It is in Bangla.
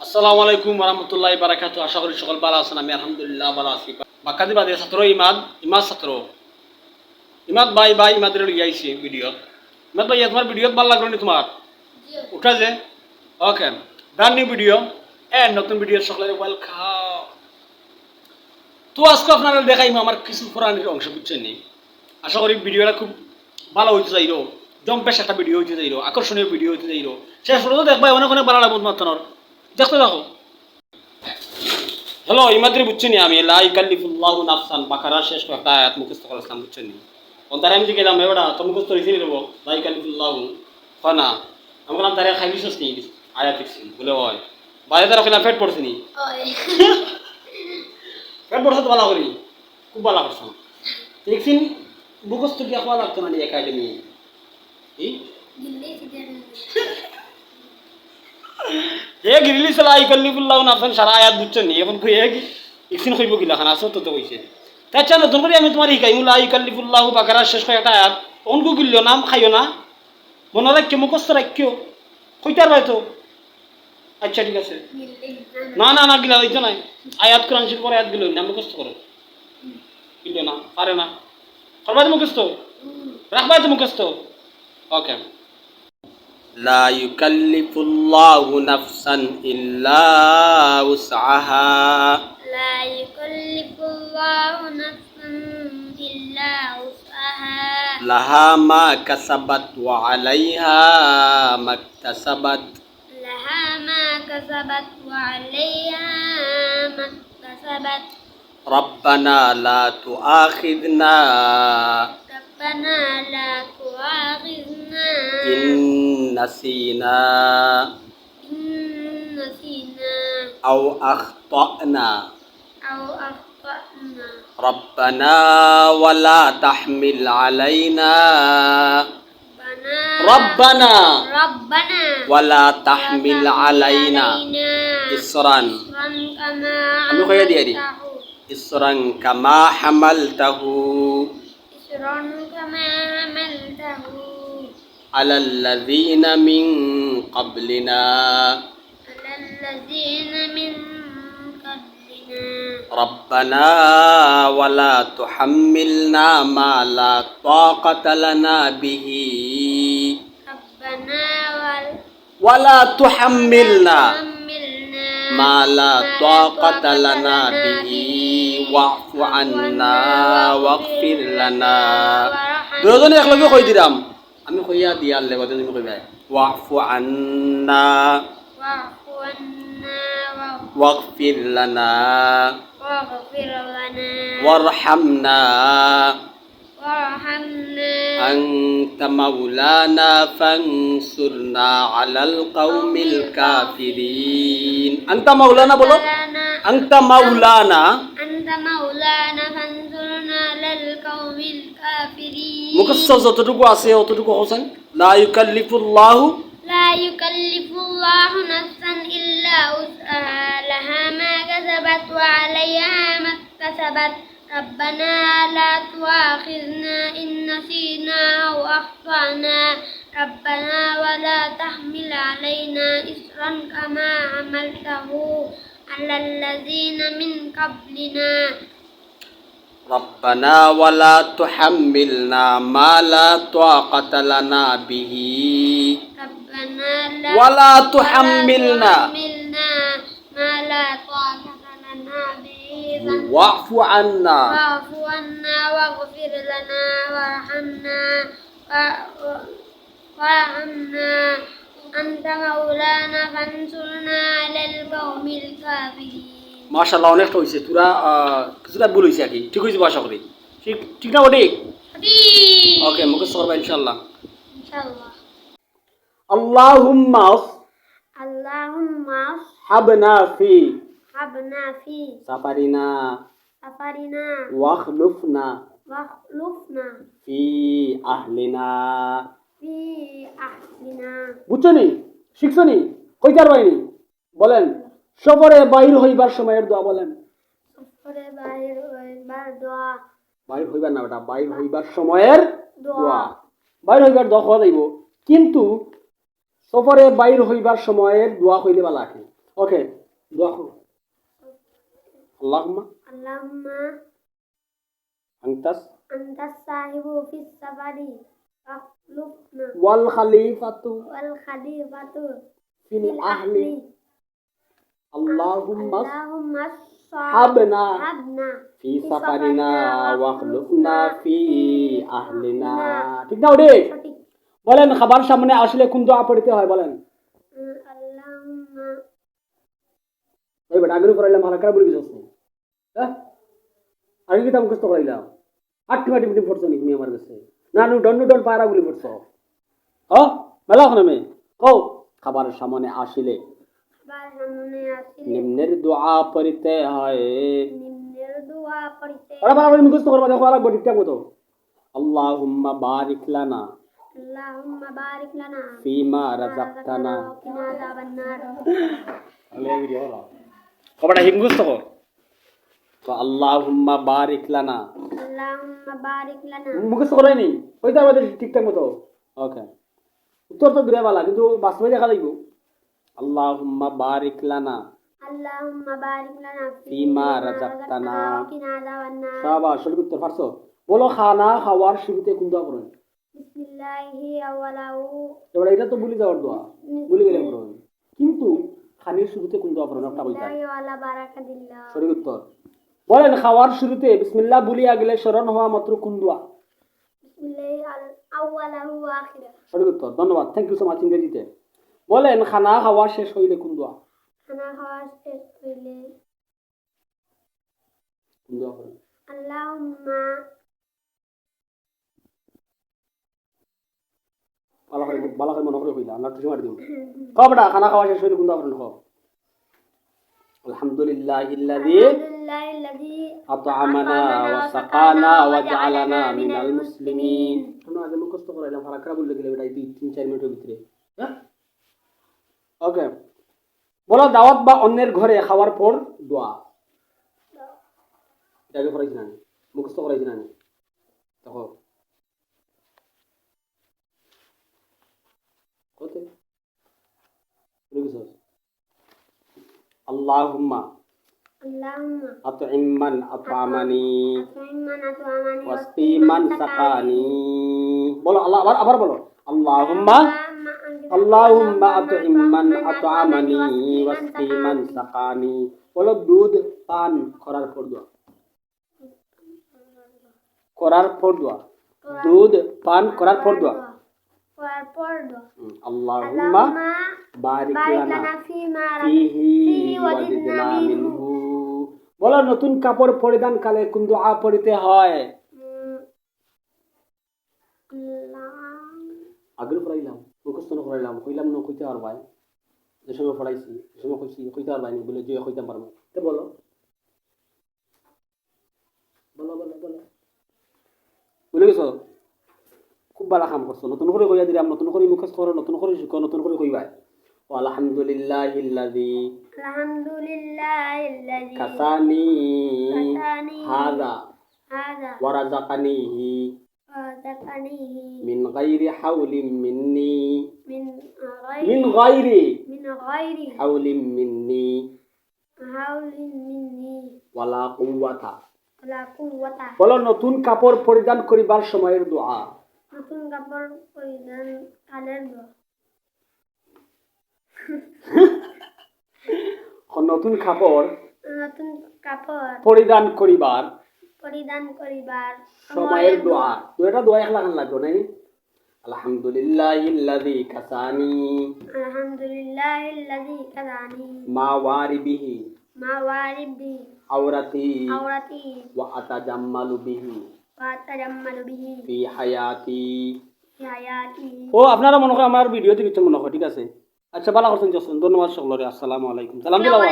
আসসালামু আলাইকুম রহমতুল্লাহ বারাকাত আশা করি সকল ভালো আছেন আমি আলহামদুলিল্লাহ ভালো আছি। বাক্কাদি বাদে ছাত্র ইমাদ ইমাদ ছাত্র। ইমাদ ভাই ভাই ইমাদের লিয়ে আইছি ভিডিও ইমাদ ভাই তোমার ভিডিও ভালো লাগল নি তোমার? উঠা যে। Okay brand new video and নতুন ভিডিও সকলের ওয়েলকাম তো আজকে আপনারা দেখাইম আমার কিছু পুরাণের অংশ বুঝছেন নি? আশা করি ভিডিওটা খুব ভালো হইতে যাইরো। জম্পেশ একটা ভিডিও হইতে যাইরো আকর্ষণীয় ভিডিও হইতে যাইরো। শেষ পর্যন্ত দেখবা অনেক অনেক ভালো লাগবে তোমার। দেখতে দেখো। হ্যালো ইমাদ্রি বুঝছি নি আমি লাই কাল্লিফুল্লাহু নাফসান বাকারা শেষ একটা আয়াত মুখস্থ করেছিলাম বুঝছেন নি। অন্তারে আমি যে গেলাম এবার তো মুখস্থ নি দেবো লাই কাল্লিফুল্লাহু ফানা আমি বললাম তারে খাই বিশেষ নি আয়াত দেখছি বলে হয়। বাইরে তারা ওখানে পেট পড়ছে নি? পেট পড়ছে তো ভালো করি খুব ভালো করছে। দেখছি মুখস্থ কি খাওয়া লাগতো না একাডেমি? এই হে গিরিলি সালা আই কাল্লিফুল্লাহ নাফসান সারা আয়াত বুঝছেন নি, এখন কই এক ইকসিন কইব গিলা খান আসো তো তো কইছে। আচ্ছা নতুন করে আমি তোমার শিকাই মুলা আই কাল্লিফুল্লাহ বাকারা শেষ করে একটা আয়াত, অন কো গিল্লো নাম খাইও না, মনে রাখিও, মুখস্থ রাখিও কইতার তো আচ্ছা ঠিক আছে। না না না, গিলা হইতো নাই। আয়াত কোরআন শিখ পরে আয়াত গিলো না, মুখস্থ করো। গিলো না, পারে না। করবাই তো মুখস্থ? রাখবাই তো মুখস্থ? ওকে। لا يكلف الله نفسا إلا وسعها. لا يكلف الله نفسا إلا وسعها. لها ما كسبت وعليها ما اكتسبت. لها ما كسبت وعليها ما اكتسبت. ربنا لا تؤاخذنا ربنا لا تؤاخذنا إن نسينا. إن نسينا. أو أخطأنا. أو أخطأنا. ربنا ولا تحمل علينا. ربنا. ربنا. ولا تحمل علينا. إسرا. Ano kaya di adi? Isran kama hamaltahu. Isran. على الذين من قبلنا على الذين من قبلنا ربنا ولا تحملنا ما لا طاقة لنا به ربنا ولا ولا تحملنا تحملنا ما لا طاقة لنا به واعف عنا واغفر لنا দুজনে একলগে কই দিলাম আমি কইয়া দিয়ার লেগে তুমি কইবা ওয়াফু আন্না واعف عنا واغفر لنا واغفر لنا وارحمنا وارحمنا أنت مولانا فانصرنا على القوم الكافرين أنت مولانا بولو مولانا أنت مولانا أنت مولانا فانصرنا على القوم الكافرين মুখস্থ যতটুকু আছে অতটুকু হোসেন লা ইউকাল্লিফুল্লাহু لا يكلف الله نفسا إلا وسعها لها ما كسبت وعليها ما اكتسبت ربنا لا تؤاخذنا إن نسينا أو أخطأنا ربنا ولا تحمل علينا إصرا كما عملته على الذين من قبلنا ربنا ولا تحملنا ما لا طاقة لنا به. ربنا لا ولا تحملنا ما لا طاقة لنا به. واعف عنا. واعف عنا واغفر لنا وارحمنا. وارحمنا. أنت مولانا فانصرنا على القوم الكافرين. মাশাআল্লাহ অনেকটা হয়েছে তোরা আহ, কিছুটা ভুল হয়েছে আর কি ঠিক হয়েছে আশা করি ঠিক ঠিক না ঠিক حبيب ওকে মুখস্থ করবা ইনশাল্লাহ إن شاء الله আল্লাহুম্মা اللهم হাবনা ফি حبنا في সাফারিনা سفرنا ওয়াখলুফনা واخلفنا ফি আহলিনা في أهلنا বুঝছো নি শিখছো নি কইতার বাইনি বলেন সফরে বাইর হইবার সময়ের দোয়া বলেন। সফরে বাহির হইবার দোয়া। বাইর হইবার না বেটা বাইর হইবার সময়ের দোয়া। বাইর হইবার দোয়া যাইব। কিন্তু সফরে বাইর হইবার সময়ের দোয়া হইলে বা লাগে ওকে দোয়া করো। আল্লাহুম্মা। আল্লাহুম্মা। আনতাস। আনতাস সাহিবু ফিস ফাখলুফনা। ওয়াল খালিফাতু। ওয়াল খালিফাতু। ফিল আহলি। হাবনা হাবনা ফি সাফারিনা ওয়াখলুফনা ফি আহলিনা ঠিক না ওরে বলেন খাবার সামনে আসলে কোন দোয়া পড়তে হয় বলেন। ওই বেটা আগে পড়াইলাম ভালো করে বলে হ্যাঁ? আগে কি তা মুখস্থ করাইলাম। আটটি মাটি মিটি পড়ছো নাকি আমার কাছে? না নু ডন ডন পায়রা গুলি পড়ছো। হ? মেলা ওখানে কও খাবার সামনে আসিলে নিম্নের দোয়া পড়তে হয় নিম্নের দোয়া পড়িতে ওরা ভালো করে মুখস্থ করবা দেখো লাগবে ঠিকঠাক মতো আল্লাহুম্মা বারিক লানা আল্লাহুম্মা বারিক লানা ফিমা রাযাকতানা কিনা আযাবান নার কবাটা হিম মুখস্থ কর তো আল্লাহুম্মা বারিক লানা আল্লাহুম্মা বারিক লানা মুখস্থ করে নি ওইটা আমাদের ঠিকঠাক মতো ওকে উত্তর তো দূরে বালা কিন্তু বাস্তবে দেখা লাগবে আল্লাহুম্মা বারিক লানা আল্লাহুম্মা বারিক লানা ফিমা রাযাকতানা। সাবাস সঠিক উত্তর পারছ? বলো খানা খাওয়ার শুরুতে কোন দোয়া বিসমিল্লাহি আওয়ালাহু এবার এটা তো ভুলে যাওয়ার দোয়া। ভুলে গেলে পড়বেন কিন্তু খানির শুরুতে কোন দোয়া করেন একটা বলতে সঠিক উত্তর। বলেন খাওয়ার শুরুতে বিসমিল্লাহ বলিয়া গেলে স্মরণ হওয়া মাত্র কোন দোয়া? সঠিক উত্তর। ধন্যবাদ। থ্যাংক ইউ সো মাচ ইংরেজিতে। বলেন খানা খাওয়া শেষ হইলে কোন দোয়া? খানা খাওয়া শেষ হইলে কোন দোয়া করেন? আল্লাহুম্মা ভালো করে ভালো করে মনে করে হইলা আল্লাহ মারি দিও। খানা খাওয়া শেষ হইলে দোয়া করেন? গেলে এটা দুই তিন চার মিনিটের ভিতরে। হ্যাঁ? ওকে বলো দাওয়াত বা অন্যের ঘরে খাওয়ার পর দোয়া। এটা আগে করাইছি না মুখস্থ করাইছি না দেখো। কোথায়? বুঝেছিস আল্লাহুম্মা। আল্লাহুম্মা। আত'ইম্মান আত'আমানি। আত'ইম্মান আত'আমানি। ওয়াসকিমান সাকানি। বলো আল্লাহ আবার আল্লাহুম্মা আল্লাহুম্মা আত'ইম্মান আত'আমানি ওয়াসকিমান সাকানি বলো দুধ পান করার পর দোয়া। করার পর দোয়া। দুধ পান করার পর দোয়া। লানা লানা ফিমা ফিহি ওয়াজিদনা মিনহু। বলো নতুন কাপড় পরিধান কালে কোন দোয়া পড়িতে হয়? আগের পড়াইলাম। মুখস্থ না পড়াইলাম কইলাম না কইতে আর ভাই যে সময় পড়াইছি যে সময় কইছি কইতে আর ভাই বলে যে কইতে পারব তে বলো। বলো বলো বলো। বুঝে গেছো খুব ভালো কাম করছ নতুন করে কইয়া দিলাম নতুন করে মুখস্থ করো নতুন করে শিখো নতুন করে কইবাই আলহামদুলিল্লাহিল্লাযী কাসানি কাসানি হাযা হাযা ওয়ারাযাকানিহি ওয়াযাকানিহি মিন গায়রি হাওলিন মিন্নি মিন মিন গায়রি গায়রি মিন গায়রি হাওলিন মিন্নি হাওলিন মিন্নি ওয়ালা কুওয়াতা ওয়ালা কুওয়াতা বলো নতুন কাপড় পরিধান করিবার সময়ের দোয়া। নতুন কাপড় পরিধান কালের দোয়া। নতুন কাপড় নতুন কাপড় পরিধান করিবার। পরিধান করিবার সময়ের দোয়া। দুইটা দোয়া একলা খান লাগবে নাই আলহামদুলিল্লাহিল্লাযী কাসানি। আলহামদুলিল্লাহিল্লাযী কাদানি মা ওয়ারিবিহি। মা আওরাতি। আওরাতি। ওয়া আতাজাম্মালু বিহি। ওয়া তাজাম্মালু বিহি। ফি হায়াতি। ফি হায়াতি। ও আপনারা মনে করেন আমার ভিডিও দেখেছেন মনে হয় ঠিক আছে? আচ্ছা ভালো করছেন ধন্যবাদ সকলরে। আসসালামু আলাইকুম। সালাম দিলাম।